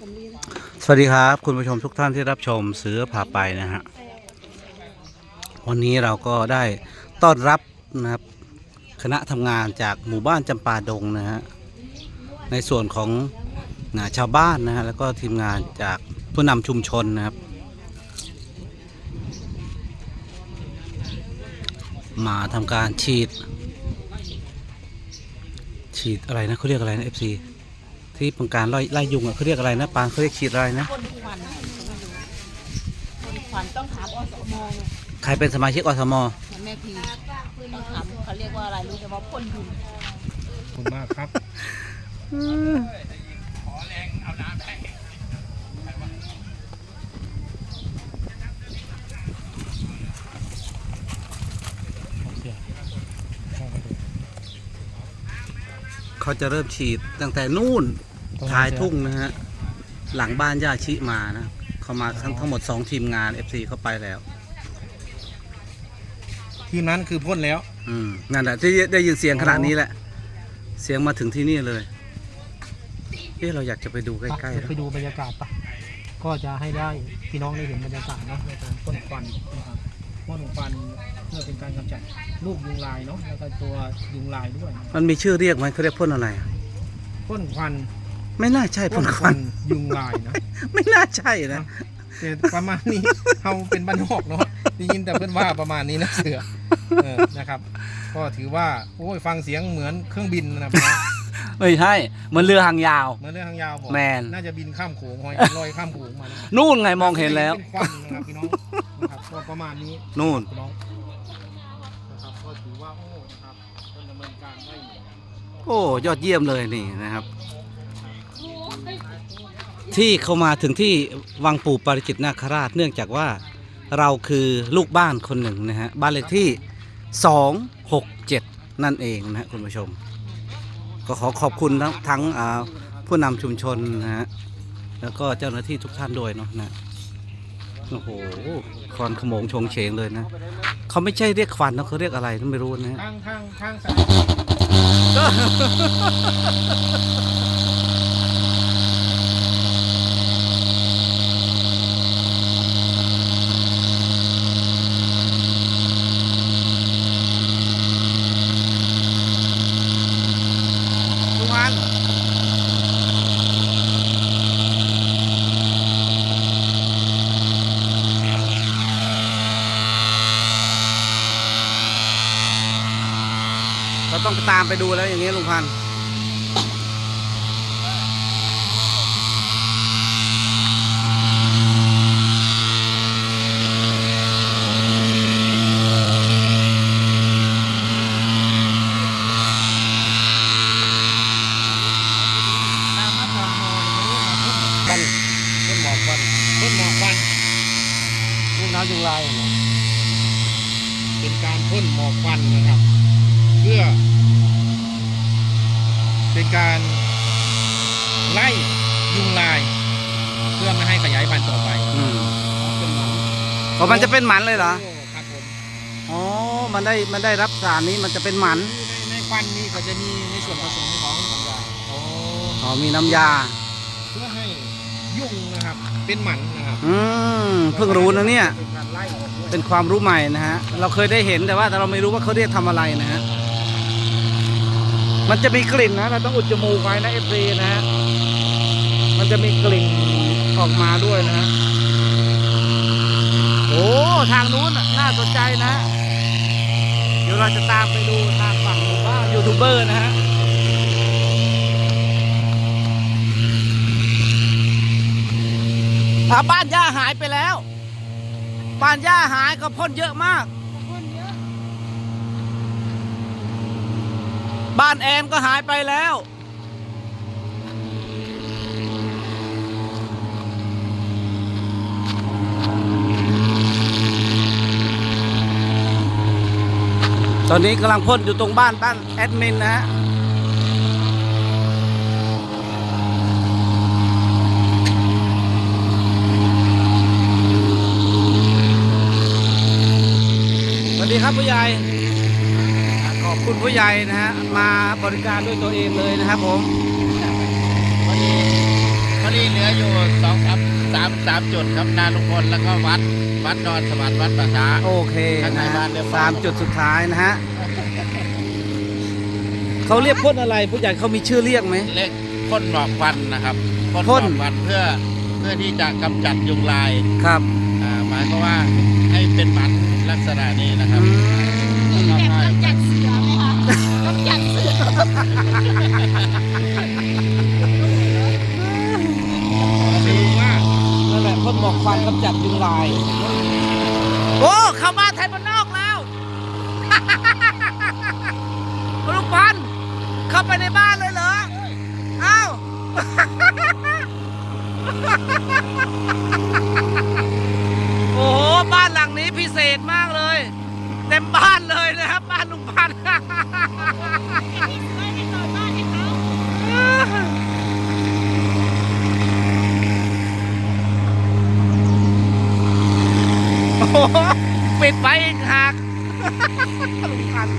สวัสดีครับ คุณผู้ชมทุกท่านที่รับชมเสือพาไปนะฮะวันนี้เราก็ได้ต้อนรับนะครับคณะทำงานจากหมู่บ้านจำปาดงนะฮะในส่วนของนะชาวบ้านนะฮะแล้วก็ทีมงานจากผู้นำชุมชนนะครับ มาทำการฉีด ฉีดอะไรนะเขาเรียกอะไรนะ FC ที่เป็นการไล่ไล่ยุงอะเขาเรียกอะไรนะปานเขาเรียกฉีดอะไรนะพ่นควันพ่นควันต้องถามอสมเนี่ยใครเป็นสมาชิกอสมแม่พีต้องถามเขาเรียกว่าอะไรรู้แต่ว่าพ่นยุงขอบคุณมากครับ เขาจะเริ่มฉีดตั้งแต่นู่น ท้ายทุ่งนะฮะ หลังบ้านย่าชิมานะ เขามาทั้งทั้งหมด2ทีมงาน FC เข้าไปแล้ว ทีมนั้นคือพ่นแล้ว อืมนั่นแหละที่ได้ยินเสียงขนาดนี้แหละ เสียงมาถึงที่นี่เลย เอ๊ะเราอยากจะไปดูใกล้ๆไปนะไปดูบรรยากาศปะก็จะให้ได้พี่น้องได้เห็นบรรยากาศเนาะในการพ่นควันนะครับพ่นควันเพื่อเป็นการกำจัดลูกยุงลายเนาะแล้วก็ตัวยุงลายด้วยนะครับมันมีชื่อเรียกไหมเขาเรียกพ่นอะไรอะพ่นควัน ไม่น่าใช่พ่นควันยุงลายนะไม่น่าใช่นะแต่ประมาณนี้เขาเป็นบ้านนอกเนาะได้ยินแต่เพื่อนว่าประมาณนี้นะเสือเออนะครับ ก็ถือว่าโอ้ยฟังเสียงเหมือนเครื่องบินนะครับไม่ใช่เหมันเรือหางยาวเหมือนเรื่องทางยาวบอกแมนน่าจะบินข้ามโขงหอยลอยข้ามโขงมานะนู่นไงมองเห็นแล้วเป็นควันนะครับพี่น้องนะครับก็ประมาณนี้นู่นพี่น้องนะครับก็ถือว่าโอ้นะครับเป็นดำเนินการได้โอ้ยอดเยี่ยมเลยนี่นะครับ ที่เขามาถึงที่วังปู่ปาริจิตนาคราช เนื่องจากว่าเราคือลูกบ้านคนหนึ่งนะฮะบ้านเลขที่ 267 นั่นเองนะฮะคุณผู้ชม ก็ขอขอบคุณทั้งทั้งผู้นำชุมชนนะฮะแล้วก็เจ้าหน้าที่ทุกท่านด้วยเนาะนะโอ้โหควันขโมงชงเฉงเลยนะเขาไม่ใช่เรียกควันนะเขาเรียกอะไรไม่รู้นะฮะทางทางทางสาย ทุกวัน เรา ตามไปดูแล้วอย่างนี้ลุงพันธุ์ควันหมอกฟันพ่นหมอกควันลูกน้ำยุงลายเห็นไหมเป็นการพ่นหมอกควันนะครับ เพื่อ เป็นการไล่ยุงลาย เพื่อไม่ให้ขยายพันธุ์ต่อไปอืมเป็นหมันอ๋อมันจะเป็นหมันเลยเหรอโครับผมอ๋อ มันได้ มันได้รับสารนี้มันจะเป็นหมัน ในในควันนี้ก็จะมีในส่วนผสมของโอ้อ๋อ มีน้ำยา เพื่อให้ยุ่งนะครับ เป็นหมันนะครับอืม เพิ่งรู้นะเนี่ย เป็นการไล่ออกด้วยเป็นความรู้ใหม่นะฮะ เราเคยได้เห็นแต่ว่าแต่เราไม่รู้ว่าเขาเรียกทำอะไรนะฮะ มันจะมีกลิ่นนะเราต้องอุดจมูกไว้นะเอฟซีนะฮะมันจะมีกลิ่นออกมาด้วยนะฮะโอ้ทางนู้นน่าสนใจนะเดี๋ยวเราจะตามไปดูทางฝั่งหมู่บ้านยูทูบเบอร์นะฮะอะบ้านย่าหายไปแล้ว บ้านย่าหายก็พ่นเยอะมาก บ้านแอนก็หายไปแล้ว ตอนนี้กำลังพ่นอยู่ตรงบ้านบ้านแอดมินนะฮะสวัสดีครับผู้ใหญ่ คุณผู้ใหญ่นะฮะมาบริการด้วยตัวเองเลยนะครับผมพอดีพอดีเหลืออยู่สองสามสามสามจุดครับนาลุงพลแล้วก็วัดวัดดอนสวรรค์วัดป่าช้า โอเคข้างในนะฮะบ้านเรียบร้อย สามจุดสุดท้ายนะฮะเขาเรียกพ่นอะไรผู้ใหญ่เขามีชื่อเรียกไหม เลขพ่นหมอกควันนะครับพ่นหพ่มอนกควันเพื่อเพื่อที่จะกำจัดยุงลายครับ อ่าหมายความว่าให้เป็นหมันลักษณะนี้นะครับมีแบบกำจัดเสือ นั่นแหละพ่นหมอกควันกำจัดยุงลาย โอ้เข้าบ้านไทยบ้านนอกแล้วลูกพันเข้าไปในบ้านเลยเหรออ้าว โอ้โห บ้านหลังนี้พิเศษมากเลย เต็มบ้านเลยนะครับ บ้านลุงพันธุ์ ไม่ได้ต่อบ้านให้เขา โอ้โหปิดไว้อีกหากลุงพันธุ์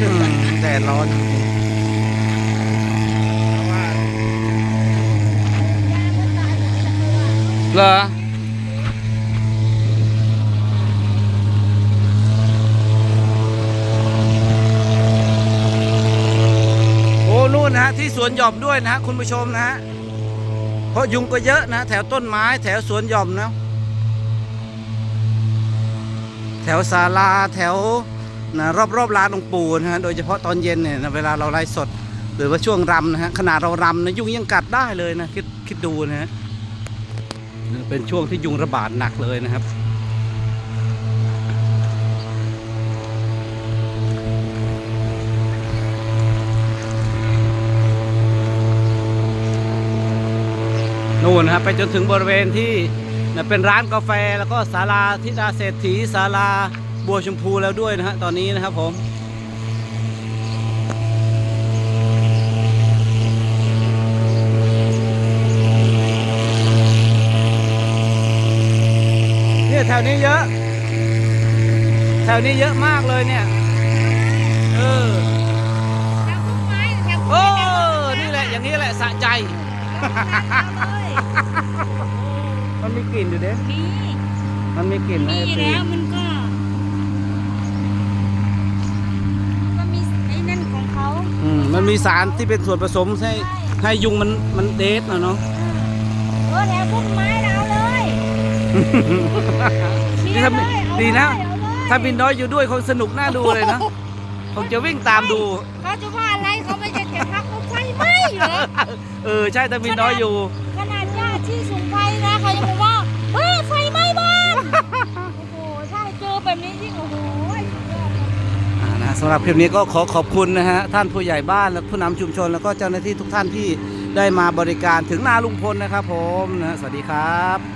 อืมแดดร้อนจริงๆเหรอ นู่นนะฮะที่สวนหย่อมด้วยนะฮะคุณผู้ชมนะฮะเพราะยุงก็เยอะนะ แถวต้นไม้แถวสวนหย่อมนะแถวศาลาแถวนะรอบรอบๆลานหลวงปู่นะฮะโดยเฉพาะตอนเย็นเนี่ยนะเวลาเราไลฟ์สด หรือว่าช่วงรำนะฮะขนาดเรารำนะยุงยังกัดได้เลยนะคิดคิดดูนะฮะเป็นช่วงที่ยุงระบาดหนักเลยนะครับ นู่นนะครับไปจนถึงบริเวณที่นะเป็นร้านกาแฟแล้วก็ศาลาทิดาเศรษฐีศาลาบัวชมพูแล้วด้วยนะฮะตอนนี้นะครับผมเนี่ยแถวนี้เยอะ แถวนี้เยอะมากเลยเนี่ย เออแถวพุ่มไม้แถวโอ้พุ่มไม้นี่แหละ อย่างนี้แหละสะใจเลย มันมีกลิ่นอยู่เด้มีมันมีกลิ่นนะมีไอ้ตีแล้วมันก็ ก็มีไอ้นั่นของเขาอืมมันมีสารที่เป็นส่วนผสมให้ให้ยุงมันมันเดทนะเนาะ เออแถวพุ่มไม้เราเลยมีนี่ถ้าเลยเอาดีนะเลยเอาเลย ถ้าบินน้อยอยู่ด้วยคงสนุกน่าดูเลยนะคงจะวิ่งตามดู ไหม้เหรอเออใช่ถ้าบินน้อยอยู่ ขนาดญาติที่สูงไฟนะเขายังบอกว่าเฮ้ยไฟไหม้บ้าน โอ้โหใช่เจอแบบนี้ยิ่งโอ้โหสุดยอดเลยอ่านะสำหรับคลิปนี้ก็ขอขอบคุณนะฮะท่านผู้ใหญ่บ้านและผู้นำชุมชน แล้วก็เจ้าหน้าที่ทุกท่านที่ได้มาบริการถึงนาลุงพลนะครับผมนะฮะสวัสดีครับ